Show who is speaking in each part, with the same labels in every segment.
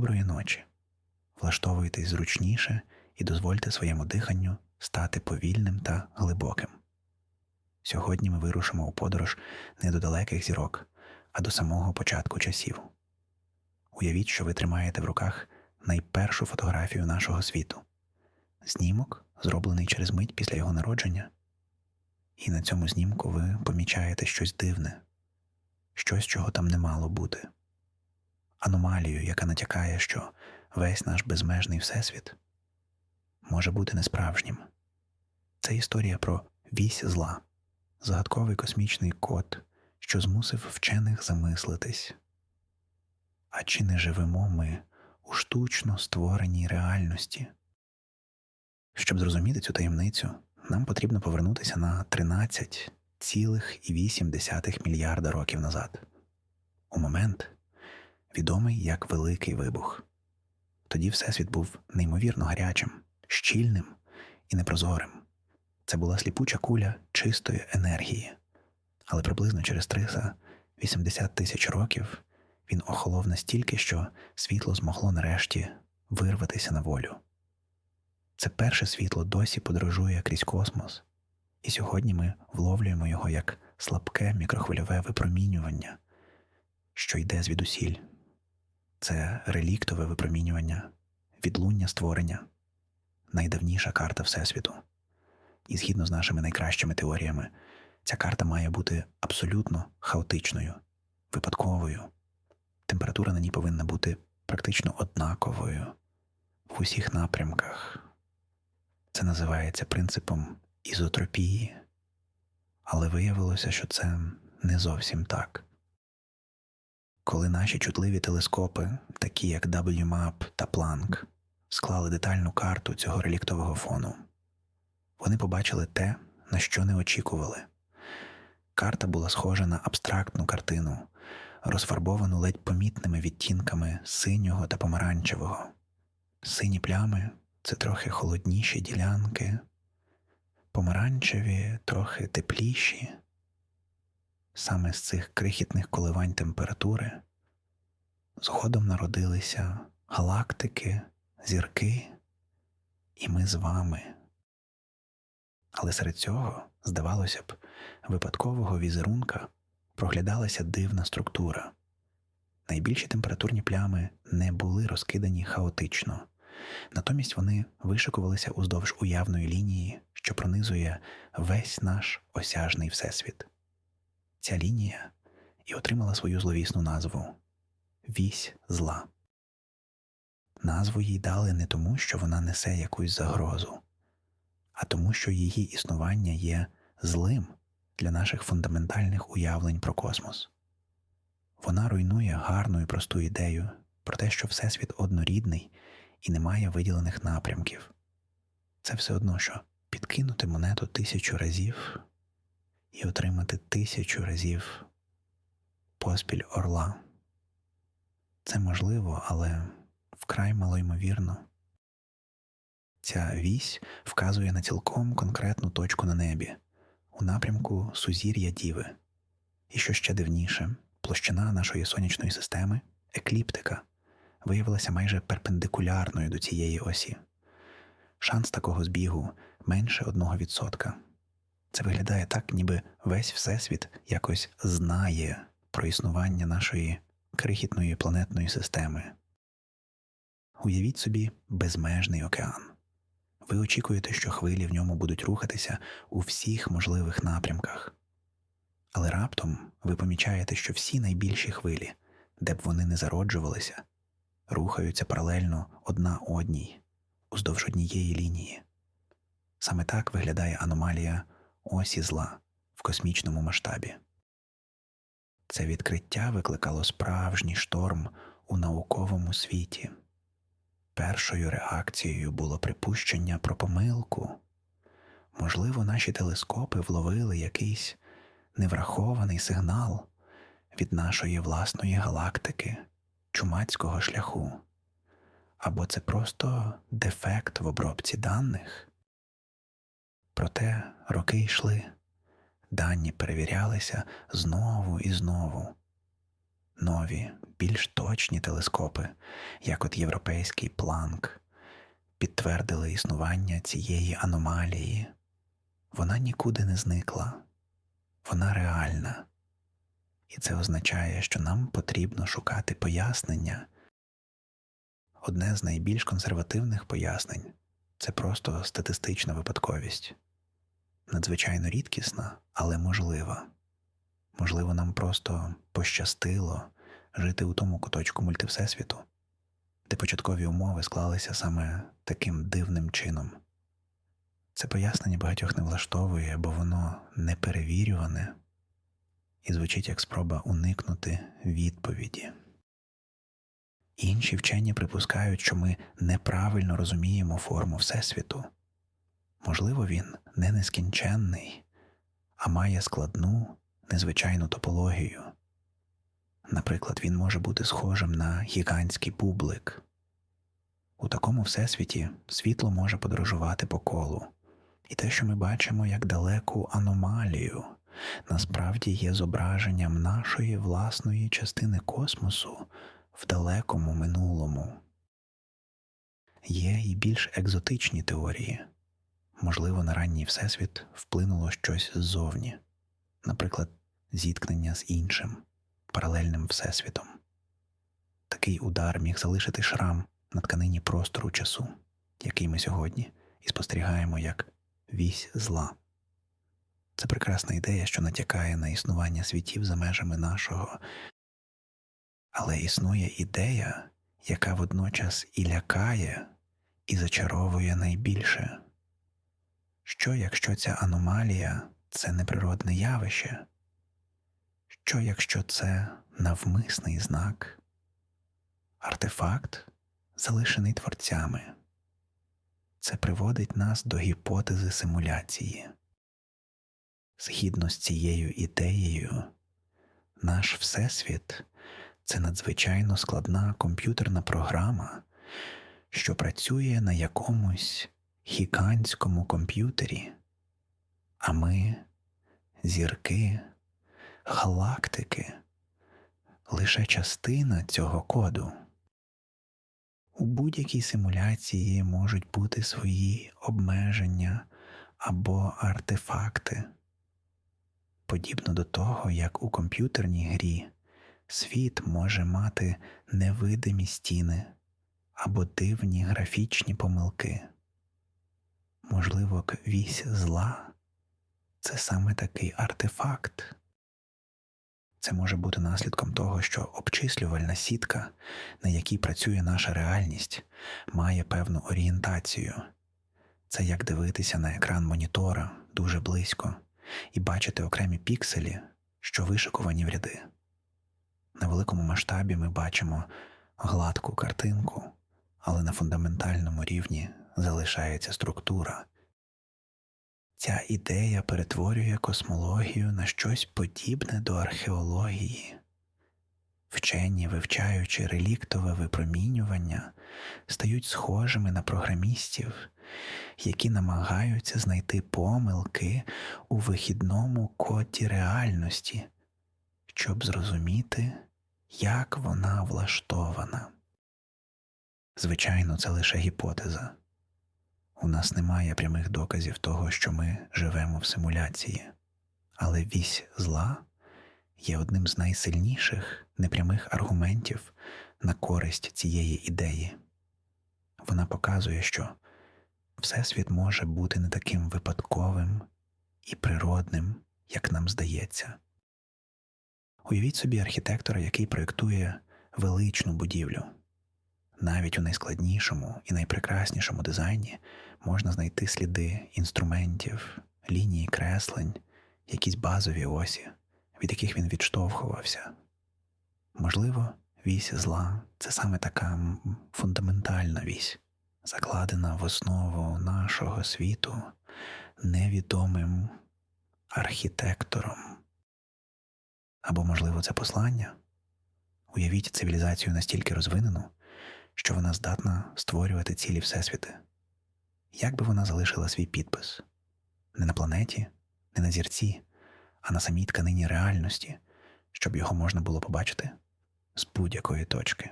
Speaker 1: Доброї ночі. Влаштовуйтесь зручніше і дозвольте своєму диханню стати повільним та глибоким. Сьогодні ми вирушимо у подорож не до далеких зірок, а до самого початку часів. Уявіть, що ви тримаєте в руках найпершу фотографію нашого світу, знімок, зроблений через мить після його народження, і на цьому знімку ви помічаєте щось дивне, щось, чого там не мало бути, аномалію, яка натякає, що весь наш безмежний всесвіт може бути несправжнім. Це історія про вісь зла, загадковий космічний код, що змусив вчених замислитись. А чи не живемо ми у штучно створеній реальності? Щоб зрозуміти цю таємницю, нам потрібно повернутися на 13,8 мільярда років назад, у момент, відомий як Великий Вибух. Тоді Всесвіт був неймовірно гарячим, щільним і непрозорим. Це була сліпуча куля чистої енергії, але приблизно через 380 тисяч років він охолов настільки, що світло змогло нарешті вирватися на волю. Це перше світло досі подорожує крізь космос, і сьогодні ми вловлюємо його як слабке мікрохвильове випромінювання, що йде звідусіль. Це реліктове випромінювання, відлуння створення, найдавніша карта Всесвіту. І згідно з нашими найкращими теоріями, ця карта має бути абсолютно хаотичною, випадковою. Температура на ній повинна бути практично однаковою в усіх напрямках. Це називається принципом ізотропії, але виявилося, що це не зовсім так. Коли наші чутливі телескопи, такі як WMAP та Planck, склали детальну карту цього реліктового фону, вони побачили те, на що не очікували. Карта була схожа на абстрактну картину, розфарбовану ледь помітними відтінками синього та помаранчевого. Сині плями це трохи холодніші ділянки, помаранчеві трохи тепліші. Саме з цих крихітних коливань температури згодом народилися галактики, зірки, і ми з вами. Але серед цього, здавалося б, випадкового візерунка проглядалася дивна структура. Найбільші температурні плями не були розкидані хаотично, натомість вони вишикувалися уздовж уявної лінії, що пронизує весь наш осяжний всесвіт. Ця лінія і отримала свою зловісну назву Вісь зла. Назву їй дали не тому, що вона несе якусь загрозу, а тому, що її існування є злим для наших фундаментальних уявлень про космос. Вона руйнує гарну і просту ідею про те, що Всесвіт однорідний і не має виділених напрямків. Це все одно, що підкинути монету тисячу разів і отримати тисячу разів поспіль орла. Це можливо, але вкрай малоймовірно. Ця вісь вказує на цілком конкретну точку на небі у напрямку сузір'я Діви. І що ще дивніше, площина нашої сонячної системи, екліптика, виявилася майже перпендикулярною до цієї осі. Шанс такого збігу менше одного відсотка. Це виглядає так, ніби весь Всесвіт якось знає про існування нашої крихітної планетної системи. Уявіть собі безмежний океан. Ви очікуєте, що хвилі в ньому будуть рухатися у всіх можливих напрямках. Але раптом ви помічаєте, що всі найбільші хвилі, де б вони не зароджувалися, рухаються паралельно одна одній уздовж однієї лінії. Саме так виглядає аномалія осі зла в космічному масштабі. Це відкриття викликало справжній шторм у науковому світі. Першою реакцією було припущення про помилку. Можливо, наші телескопи вловили якийсь неврахований сигнал від нашої власної галактики, чумацького шляху, або це просто дефект в обробці даних. Проте роки йшли, дані перевірялися знову і знову. нові, більш точні телескопи, як от європейський планк, підтвердили існування цієї аномалії. Вона нікуди не зникла, вона реальна. І це означає, що нам потрібно шукати пояснення. Одне з найбільш консервативних пояснень це просто статистична випадковість, надзвичайно рідкісна, але можлива. Можливо, нам просто пощастило жити у тому куточку мультивсесвіту, де початкові умови склалися саме таким дивним чином. Це пояснення багатьох не влаштовує, бо воно неперевірюване і звучить як спроба уникнути відповіді. Інші вчені припускають, що ми неправильно розуміємо форму Всесвіту. Можливо, він не нескінченний, а має складну, незвичайну топологію. Наприклад, він може бути схожим на гігантський бублик. У такому всесвіті світло може подорожувати по колу, і те, що ми бачимо як далеку аномалію, насправді є зображенням нашої власної частини космосу в далекому минулому. Є і більш екзотичні теорії. Можливо, на ранній всесвіт вплинуло щось ззовні, наприклад, зіткнення з іншим паралельним всесвітом. Такий удар міг залишити шрам на тканині простору часу, який ми сьогодні і спостерігаємо як вісь зла. Це прекрасна ідея, що натякає на існування світів за межами нашого, але існує ідея, яка водночас і лякає, і зачаровує найбільше. Що, якщо ця аномалія це неприродне явище? Що, якщо це навмисний знак, артефакт, залишений творцями? Це приводить нас до гіпотези симуляції. Згідно з цією ідеєю, наш Всесвіт це надзвичайно складна комп'ютерна програма, що працює на якомусь гігантському комп'ютері, а ми, зірки, галактики, лише частина цього коду. У будь-якій симуляції можуть бути свої обмеження або артефакти, подібно до того, як у комп'ютерній грі світ може мати невидимі стіни або дивні графічні помилки. Можливо, вісь зла це саме такий артефакт. Це може бути наслідком того, що обчислювальна сітка, на якій працює наша реальність, має певну орієнтацію. Це як дивитися на екран монітора дуже близько і бачити окремі пікселі, що вишикувані в ряди. На великому масштабі ми бачимо гладку картинку, але на фундаментальному рівні залишається структура. Ця ідея перетворює космологію на щось подібне до археології. Вчені, вивчаючи реліктове випромінювання, стають схожими на програмістів, які намагаються знайти помилки у вихідному коді реальності, щоб зрозуміти, як вона влаштована. Звичайно, це лише гіпотеза. У нас немає прямих доказів того, що ми живемо в симуляції, але вісь зла є одним з найсильніших непрямих аргументів на користь цієї ідеї. Вона показує, що Всесвіт може бути не таким випадковим і природним, як нам здається. Уявіть собі архітектора, який проєктує величну будівлю. Навіть у найскладнішому і найпрекраснішому дизайні можна знайти сліди інструментів, лінії креслень, якісь базові осі, від яких він відштовхувався. Можливо, вісь зла це саме така фундаментальна вісь, закладена в основу нашого світу невідомим архітектором. Або, можливо, це послання. Уявіть цивілізацію настільки розвинену, що вона здатна створювати цілі всесвіти. Як би вона залишила свій підпис не на планеті, не на зірці, а на самій тканині реальності, щоб його можна було побачити, з будь-якої точки,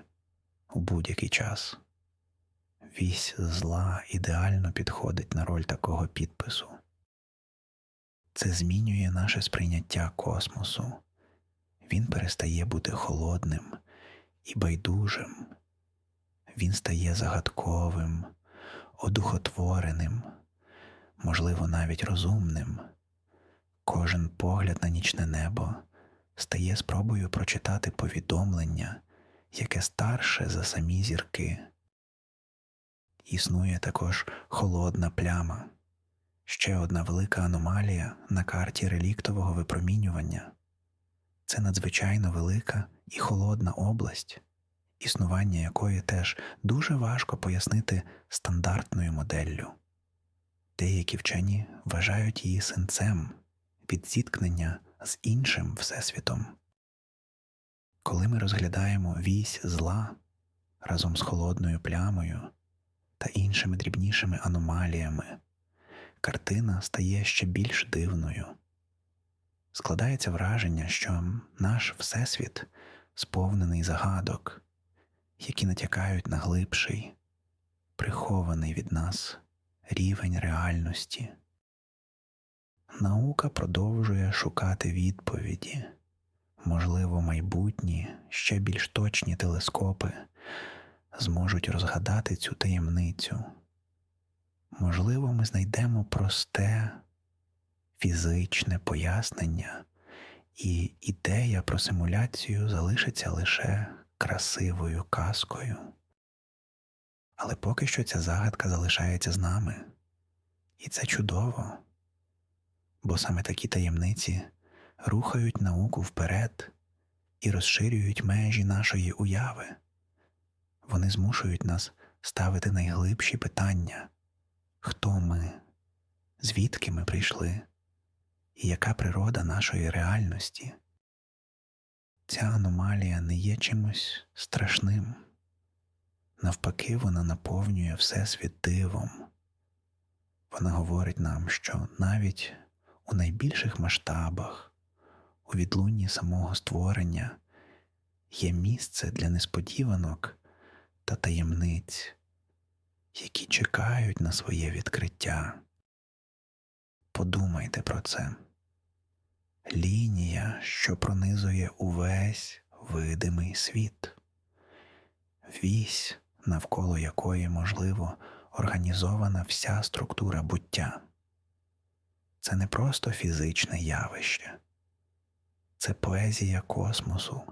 Speaker 1: у будь-який час. Вісь зла ідеально підходить на роль такого підпису. Це змінює наше сприйняття космосу. Він перестає бути холодним і байдужим, він стає загадковим, одухотвореним, можливо, навіть розумним. Кожен погляд на нічне небо стає спробою прочитати повідомлення, яке старше за самі зірки. Існує також холодна пляма, ще одна велика аномалія на карті реліктового випромінювання. Це надзвичайно велика і холодна область, існування якої теж дуже важко пояснити стандартною моделлю. Деякі вчені вважають її синцем від зіткнення з іншим Всесвітом. Коли ми розглядаємо вісь зла разом з холодною плямою та іншими дрібнішими аномаліями, картина стає ще більш дивною. Складається враження, що наш Всесвіт сповнений загадок, які натякають на глибший, прихований від нас рівень реальності. Наука продовжує шукати відповіді, можливо, майбутні, ще більш точні телескопи зможуть розгадати цю таємницю. Можливо, ми знайдемо просте фізичне пояснення, і ідея про симуляцію залишиться лише красивою казкою. Але поки що ця загадка залишається з нами, і це чудово, бо саме такі таємниці рухають науку вперед і розширюють межі нашої уяви. Вони змушують нас ставити найглибші питання хто ми, звідки ми прийшли, і яка природа нашої реальності. Ця аномалія не є чимось страшним, навпаки, вона наповнює Всесвіт дивом. Вона говорить нам, що навіть у найбільших масштабах, у відлунні самого створення є місце для несподіванок та таємниць, які чекають на своє відкриття. Подумайте про це. Лінія, що пронизує увесь видимий світ, вісь, навколо якої, можливо, організована вся структура буття. Це не просто фізичне явище, це поезія космосу,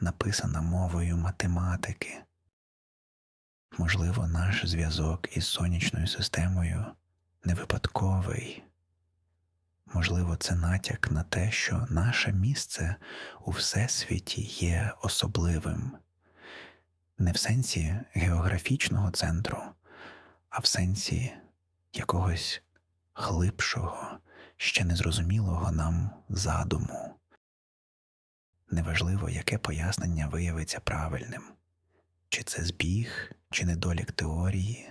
Speaker 1: написана мовою математики. Можливо, наш зв'язок із сонячною системою не випадковий. Можливо, це натяк на те, що наше місце у Всесвіті є особливим, не в сенсі географічного центру, а в сенсі якогось глибшого, ще незрозумілого нам задуму. Неважливо, яке пояснення виявиться правильним, чи це збіг, чи недолік теорії,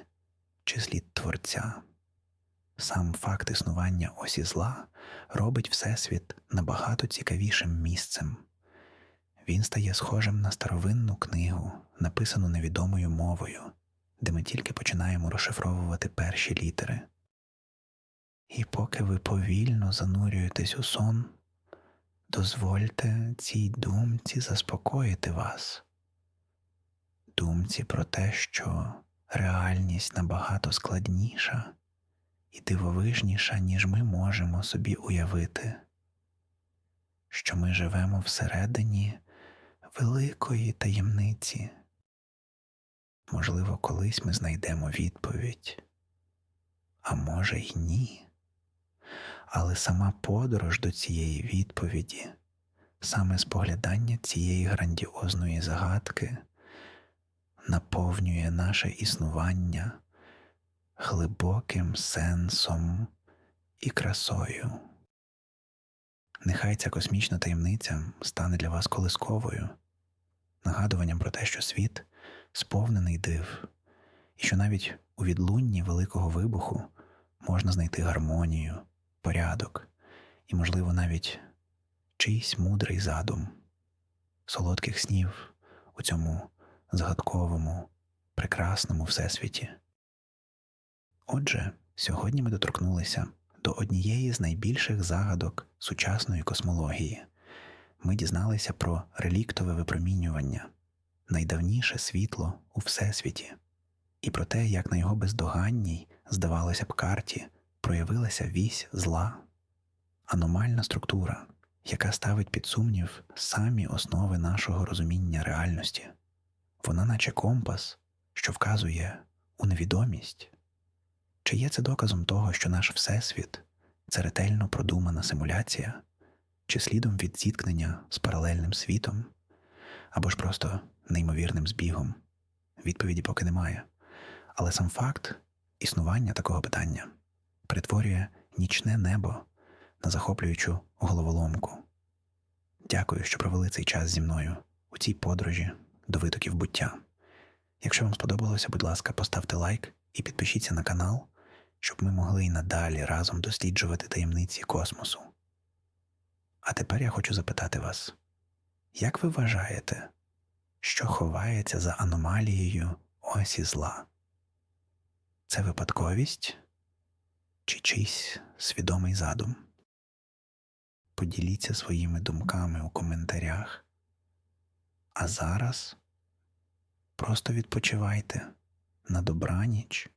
Speaker 1: чи слід творця. Сам факт існування осі зла робить Всесвіт набагато цікавішим місцем. Він стає схожим на старовинну книгу, написану невідомою мовою, де ми тільки починаємо розшифровувати перші літери. І поки ви повільно занурюєтесь у сон, дозвольте цій думці заспокоїти вас, думці про те, що реальність набагато складніша і дивовижніша, ніж ми можемо собі уявити, що ми живемо всередині великої таємниці. Можливо, колись ми знайдемо відповідь, а може й ні. Але сама подорож до цієї відповіді, саме споглядання цієї грандіозної загадки наповнює наше існування глибоким сенсом і красою. Нехай ця космічна таємниця стане для вас колисковою, нагадуванням про те, що світ сповнений див, і що навіть у відлунні великого вибуху можна знайти гармонію, порядок і, можливо, навіть чийсь мудрий задум, солодких снів у цьому загадковому, прекрасному всесвіті. Отже, сьогодні ми доторкнулися до однієї з найбільших загадок сучасної космології. Ми дізналися про реліктове випромінювання, найдавніше світло у всесвіті, і про те, як на його бездоганній, здавалося б, карті проявилася вісь зла, аномальна структура, яка ставить під сумнів самі основи нашого розуміння реальності. Вона, наче компас, що вказує у невідомість. Чи є це доказом того, що наш Всесвіт це ретельно продумана симуляція, чи слідом від зіткнення з паралельним світом, або ж просто неймовірним збігом? Відповіді поки немає. Але сам факт існування такого питання перетворює нічне небо на захоплюючу головоломку. Дякую, що провели цей час зі мною у цій подорожі до витоків буття. Якщо вам сподобалося, будь ласка, поставте лайк і підпишіться на канал, щоб ми могли й надалі разом досліджувати таємниці космосу. А тепер я хочу запитати вас, як ви вважаєте, що ховається за аномалією осі зла? Це випадковість чи чийсь свідомий задум? Поділіться своїми думками у коментарях. А зараз просто відпочивайте на добраніч